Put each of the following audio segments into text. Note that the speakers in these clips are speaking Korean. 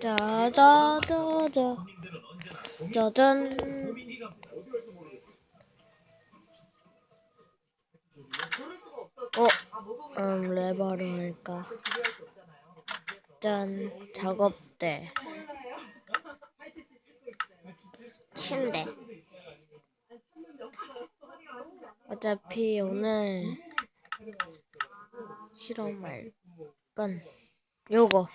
짜자자자 짜잔 어, 음, 레버를 할까? 짠, 작업대. 침대. 어차피 오늘 실험할 건 요거.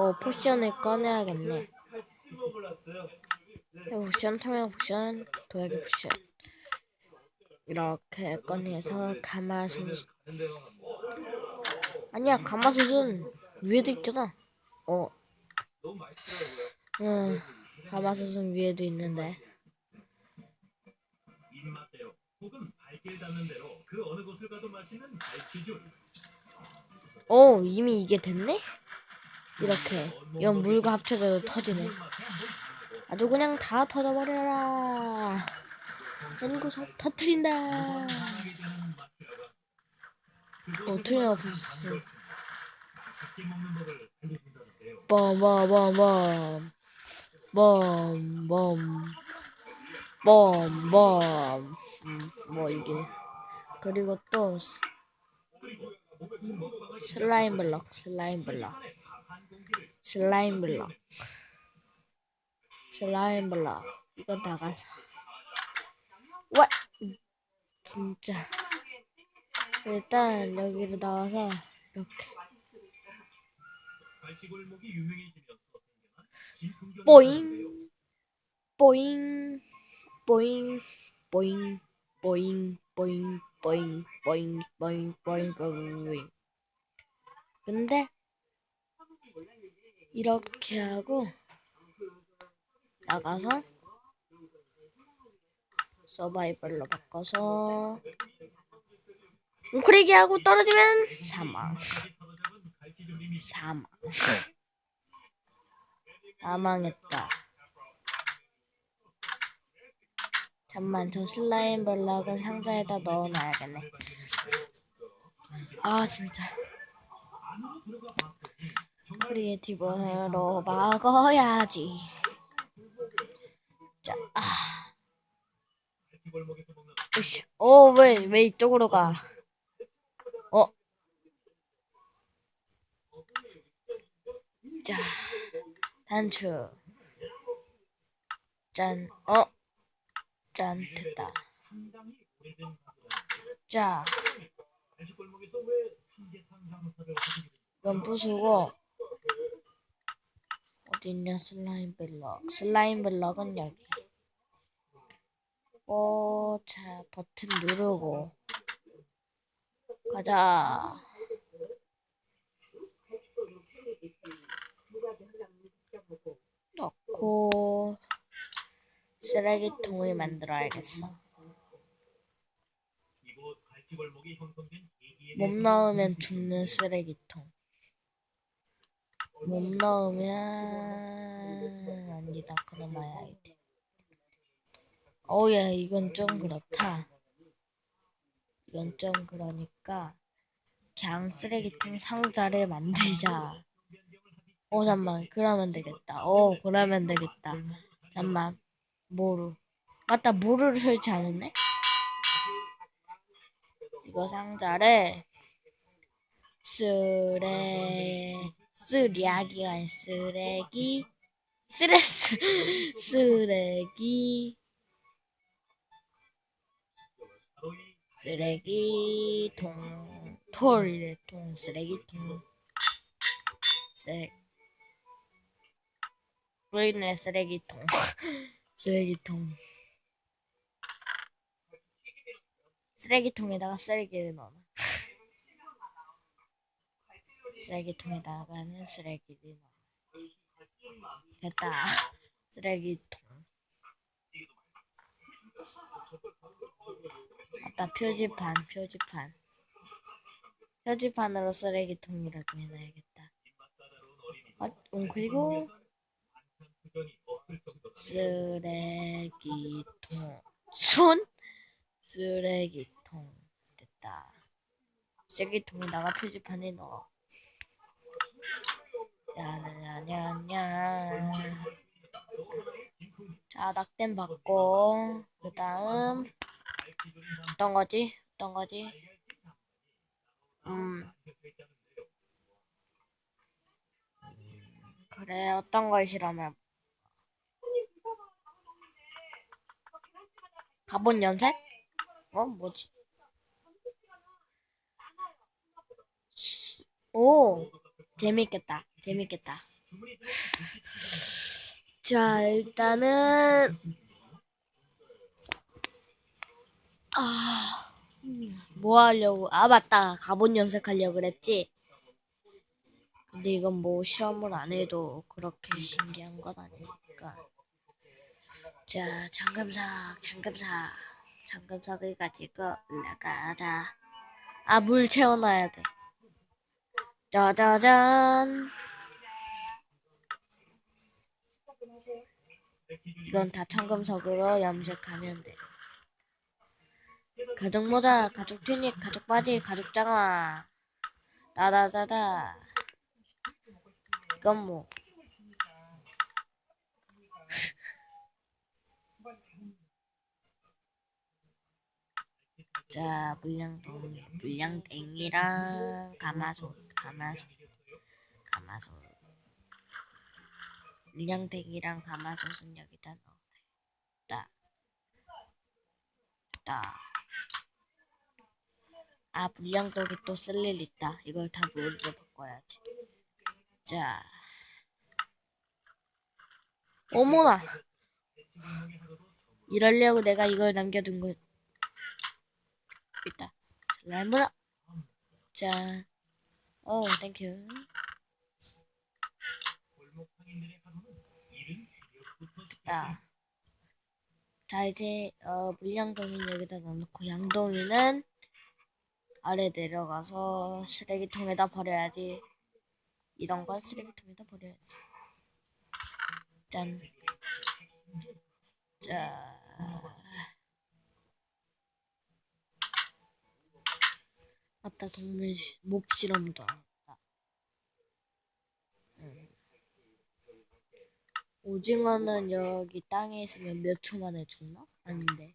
어, 포션을 꺼내야겠네. 포션, 투명 포션, 도자기 포션. 이렇게 꺼내서 가마솥. 아니야, 가마솥은 위에도 있잖아. 어. 응, 가마솥은 위에도 있는데. 갈치줄 어, 이미 이게 됐네? 이렇게. 이런 물과 합쳐져 터지네. 아주 그냥 다 터져버려라. 연구소 터트린다. 어, 틀림없어. 맛있게 먹는 법을 알려준다는데요 빰빰빰빰. 빰빰. 빰빰. 음, 뭐 이게. 그리고 또 스- 슬라임 블럭, 슬라임 블럭. 슬라임 블럭. 슬라임 블럭. 이거 나가서. 와! 진짜. 일단 여기로 나와서 이렇게. 진풍경이 뽀잉 뽀잉 뽀잉 뽀잉 뽀잉 뽀잉 뽀잉 뽀잉 뽀잉 뽀잉 뽀잉 근데 이렇게 하고 나가서 서바이벌로 바꿔서 웅크리기 하고 떨어지면 사망. 사망. 사망했다. 잠만 저 슬라임 블럭은 상자에다 넣어놔야겠네. 아 진짜 크리에이티브로 막어야지. 아, 네, 자, 아. 어, 왜, 왜 이쪽으로 가? 어. 자, 단추. 짠, 어. 짠, 됐다. 자. 면 부수고 어딨냐, 슬라임 블럭. 슬라임 블럭은 여기. 어, 자, 버튼 누르고. 가자. 넣고 쓰레기통을 만들어야겠어. 몸 넣으면 죽는 쓰레기통. 몸 넣으면 아니다. 그나마야 아이템. 어야 이건 좀 그렇다. 이건 좀 그러니까 그냥 쓰레기통 상자를 만들자. 어 잠만 그러면 되겠다. 어 그러면 되겠다. 잠만 모루 맞다 모루를 설치 안 했네. 이거 상자를 쓰레 쓰레기가 쓰레기. 스트레스 쓰레기. 쓰레기통 톨이래 통 쓰레기통. 쓰레 보이네 쓰레기통. 쓰레기통. 쓰레기통에다가 쓰레기를 넣어 쓰레기통에다가는 쓰레기를 넣어 됐다 쓰레기통 아따 표지판 표지판. 표지판으로 쓰레기통이라고 해놔야겠다. 어, 음, 그리고 쓰레기통. 손? 쓰레기통. 됐다. 쓰레기통에다가 표지판에 넣어 야냐냐냐. 자, 낙댐 받고 그 다음 어떤 거지? 어떤 거지? 음. 그래, 어떤 걸 실험해? 가본 연색? 어, 뭐지? 오, 재밌겠다. 재밌겠다. 자, 일단은 아, 뭐 하려고? 아, 맞다. 가본 염색하려고 그랬지. 근데 이건 뭐 실험을 안 해도 그렇게 신기한 건 아니니까. 자, 잠금삭, 잠금삭, 잠금삭을 가지고 올라가자. 아, 물 채워놔야 돼. 짜자잔. 이건 다 청금석으로 염색하면 돼. 가죽 모자, 가죽 튜닉, 가죽 바지, 가죽 장화. 따다다다. 이건 뭐. 자, 물량동, 물량땡이랑 가마솥, 가마솥, 가마솥. 물량땡이랑 가마솥은 여기다 넣어. 따, 따. 아, 물량동이 또 쓸 일 있다. 이걸 다 물로 바꿔야지. 자. 어머나! 이러려고 내가 이걸 남겨둔 거. 있다. 라이브라. 자. 오, 땡큐. 됐다. 자, 이제, 어, 물량동이는 여기다 넣어놓고, 양동이는 아래 내려가서 쓰레기통에다 버려야지. 이런 건 쓰레기통에다 버려야지. 짠. 자. 맞다, 동물, 시- 목 실험도 나왔다. 응. 오징어는 여기 땅에 있으면 몇 초 만에 죽나? 아닌데.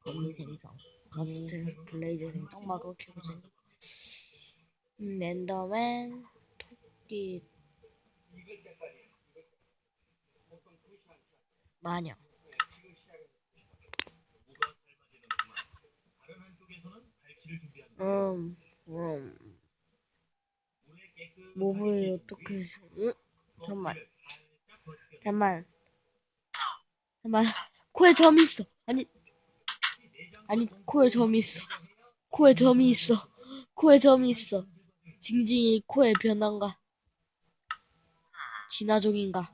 거미 생성. 가스 블레이드 생성 마구 키우자. 음, 엔더맨, 토끼, 마녀. 음, 음. 몹을 어떻게, 응? 잠만. 잠만. 잠만. 코에 점이 있어. 아니, 아니, 코에 점이 있어. 코에 점이 있어. 코에 점이 있어. 징징이 코에 변한가? 진화종인가?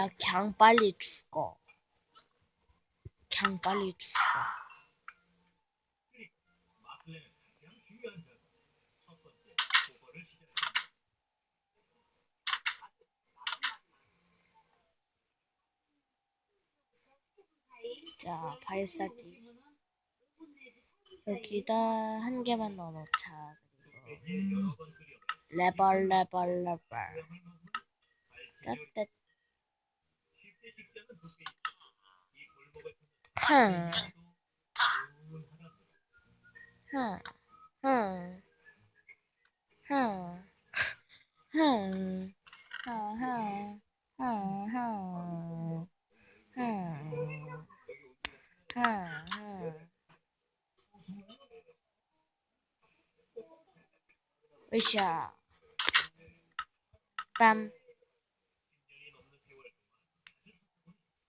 야, 그냥 빨리 죽어. 그냥 빨리 죽어. 자, 발사기. 여기다 한 개만 넣어놓자. 그리고 레벌, 레벌, 레벌. 따 ค่ะฮ่าฮ่าฮ่าฮ่าฮ่าฮ่าฮ่าฮ่าฮ่าฮ่าวิชาปั๊ม